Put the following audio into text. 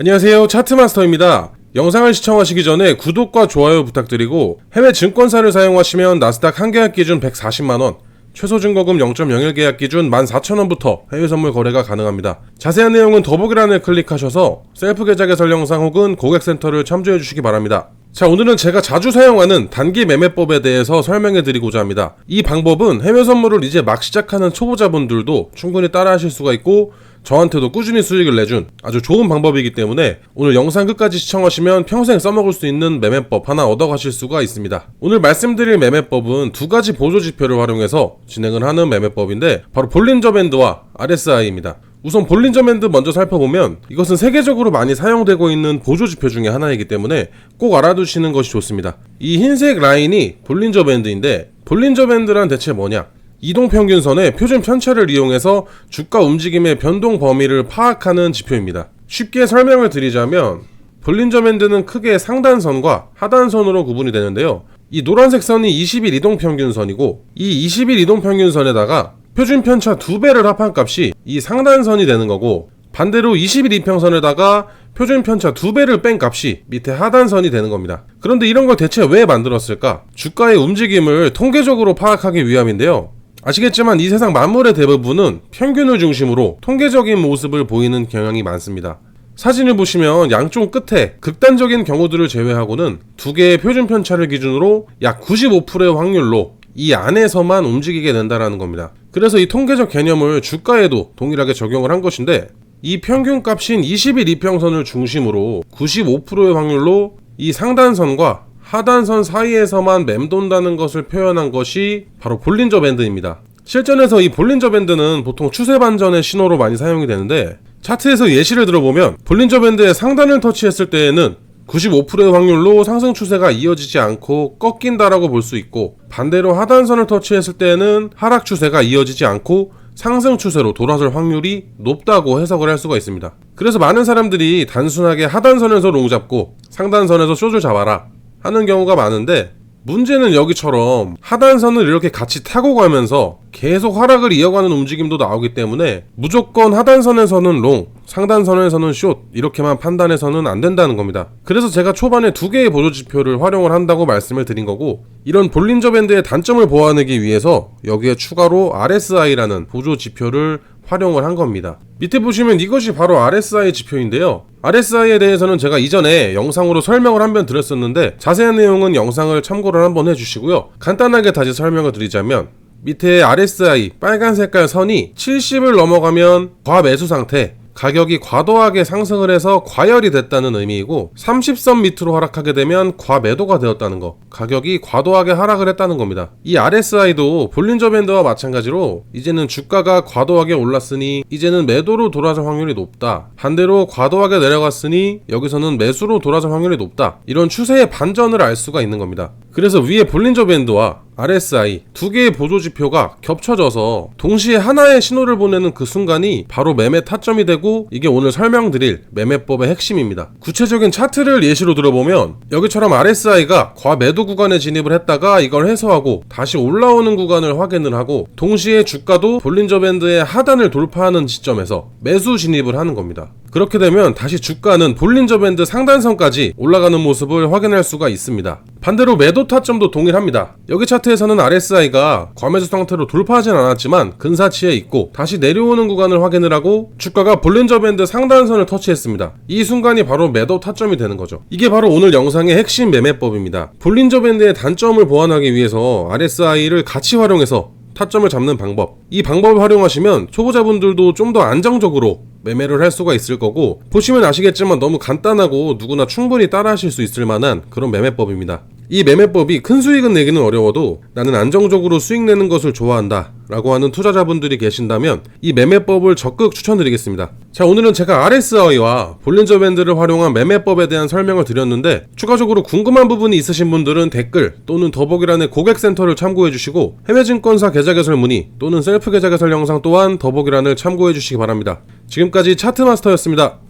안녕하세요. 차트마스터입니다. 영상을 시청하시기 전에 구독과 좋아요 부탁드리고 해외 증권사를 사용하시면 나스닥 한 계약 기준 140만원, 최소 증거금 0.01 계약 기준 14,000원부터 해외 선물 거래가 가능합니다. 자세한 내용은 더보기란을 클릭하셔서 셀프 계좌 개설 영상 혹은 고객센터를 참조해 주시기 바랍니다. 자, 오늘은 제가 자주 사용하는 단기 매매법에 대해서 설명해 드리고자 합니다. 이 방법은 해외 선물을 이제 막 시작하는 초보자분들도 충분히 따라 하실 수가 있고 저한테도 꾸준히 수익을 내준 아주 좋은 방법이기 때문에 오늘 영상 끝까지 시청하시면 평생 써먹을 수 있는 매매법 하나 얻어가실 수가 있습니다. 오늘 말씀드릴 매매법은 두 가지 보조 지표를 활용해서 진행을 하는 매매법인데 바로 볼린저 밴드와 RSI입니다. 우선 볼린저 밴드 먼저 살펴보면 이것은 세계적으로 많이 사용되고 있는 보조 지표 중에 하나이기 때문에 꼭 알아두시는 것이 좋습니다. 이 흰색 라인이 볼린저 밴드인데 볼린저 밴드란 대체 뭐냐? 이동평균선의 표준 편차를 이용해서 주가 움직임의 변동 범위를 파악하는 지표입니다. 쉽게 설명을 드리자면 볼린저 밴드는 크게 상단선과 하단선으로 구분이 되는데요. 이 노란색 선이 20일 이동평균선이고 이 20일 이동평균선에다가 표준 편차 2배를 합한 값이 이 상단선이 되는 거고 반대로 20일 이평선에다가 표준 편차 2배를 뺀 값이 밑에 하단선이 되는 겁니다. 그런데 이런 걸 대체 왜 만들었을까? 주가의 움직임을 통계적으로 파악하기 위함인데요. 아시겠지만 이 세상 만물의 대부분은 평균을 중심으로 통계적인 모습을 보이는 경향이 많습니다. 사진을 보시면 양쪽 끝에 극단적인 경우들을 제외하고는 두 개의 표준 편차를 기준으로 약 95%의 확률로 이 안에서만 움직이게 된다라는 겁니다. 그래서 이 통계적 개념을 주가에도 동일하게 적용을 한 것인데 이 평균 값인 20일 이평선을 중심으로 95%의 확률로 이 상단선과 하단선 사이에서만 맴돈다는 것을 표현한 것이 바로 볼린저 밴드입니다. 실전에서 이 볼린저 밴드는 보통 추세 반전의 신호로 많이 사용이 되는데 차트에서 예시를 들어보면 볼린저 밴드의 상단을 터치했을 때에는 95%의 확률로 상승 추세가 이어지지 않고 꺾인다라고 볼 수 있고 반대로 하단선을 터치했을 때에는 하락 추세가 이어지지 않고 상승 추세로 돌아설 확률이 높다고 해석을 할 수가 있습니다. 그래서 많은 사람들이 단순하게 하단선에서 롱 잡고 상단선에서 숏을 잡아라 하는 경우가 많은데 문제는 여기처럼 하단선을 이렇게 같이 타고 가면서 계속 하락을 이어가는 움직임도 나오기 때문에 무조건 하단선에서는 롱, 상단선에서는 숏 이렇게만 판단해서는 안 된다는 겁니다. 그래서 제가 초반에 두 개의 보조 지표를 활용을 한다고 말씀을 드린 거고 이런 볼린저 밴드의 단점을 보완하기 위해서 여기에 추가로 RSI라는 보조 지표를 활용을 한 겁니다. 밑에 보시면 이것이 바로 RSI 지표인데요. RSI에 대해서는 제가 이전에 영상으로 설명을 한 번 드렸었는데 자세한 내용은 영상을 참고를 한번 해주시고요. 간단하게 다시 설명을 드리자면 밑에 RSI 빨간 색깔 선이 70을 넘어가면 과매수 상태 가격이 과도하게 상승을 해서 과열이 됐다는 의미이고 30선 밑으로 하락하게 되면 과매도가 되었다는 거 가격이 과도하게 하락을 했다는 겁니다. 이 RSI도 볼린저 밴드와 마찬가지로 이제는 주가가 과도하게 올랐으니 이제는 매도로 돌아설 확률이 높다. 반대로 과도하게 내려갔으니 여기서는 매수로 돌아설 확률이 높다. 이런 추세의 반전을 알 수가 있는 겁니다 그래서 위에 볼린저 밴드와 RSI 두 개의 보조 지표가 겹쳐져서 동시에 하나의 신호를 보내는 그 순간이 바로 매매 타점이 되고 이게 오늘 설명드릴 매매법의 핵심입니다. 구체적인 차트를 예시로 들어보면 여기처럼 RSI가 과매도 구간에 진입을 했다가 이걸 해소하고 다시 올라오는 구간을 확인을 하고 동시에 주가도 볼린저 밴드의 하단을 돌파하는 지점에서 매수 진입을 하는 겁니다. 그렇게 되면 다시 주가는 볼린저 밴드 상단선까지 올라가는 모습을 확인할 수가 있습니다. 반대로 매도 타점도 동일합니다. 여기 차트에서는 RSI가 과매수 상태로 돌파하진 않았지만 근사치에 있고 다시 내려오는 구간을 확인을 하고 주가가 볼린저 밴드 상단선을 터치했습니다. 이 순간이 바로 매도 타점이 되는 거죠. 이게 바로 오늘 영상의 핵심 매매법입니다. 볼린저 밴드의 단점을 보완하기 위해서 RSI를 같이 활용해서 타점을 잡는 방법. 이 방법을 활용하시면 초보자분들도 좀 더 안정적으로 매매를 할 수가 있을 거고 보시면 아시겠지만 너무 간단하고 누구나 충분히 따라하실 수 있을 만한 그런 매매법입니다. 이 매매법이 큰 수익은 내기는 어려워도 나는 안정적으로 수익 내는 것을 좋아한다 라고 하는 투자자분들이 계신다면 이 매매법을 적극 추천드리겠습니다. 자 오늘은 제가 RSI와 볼린저 밴드를 활용한 매매법에 대한 설명을 드렸는데 추가적으로 궁금한 부분이 있으신 분들은 댓글 또는 더보기란의 고객센터를 참고해 주시고 해외증권사 계좌 개설 문의 또는 셀프 계좌 개설 영상 또한 더보기란을 참고해 주시기 바랍니다. 지금까지 차트마스터였습니다.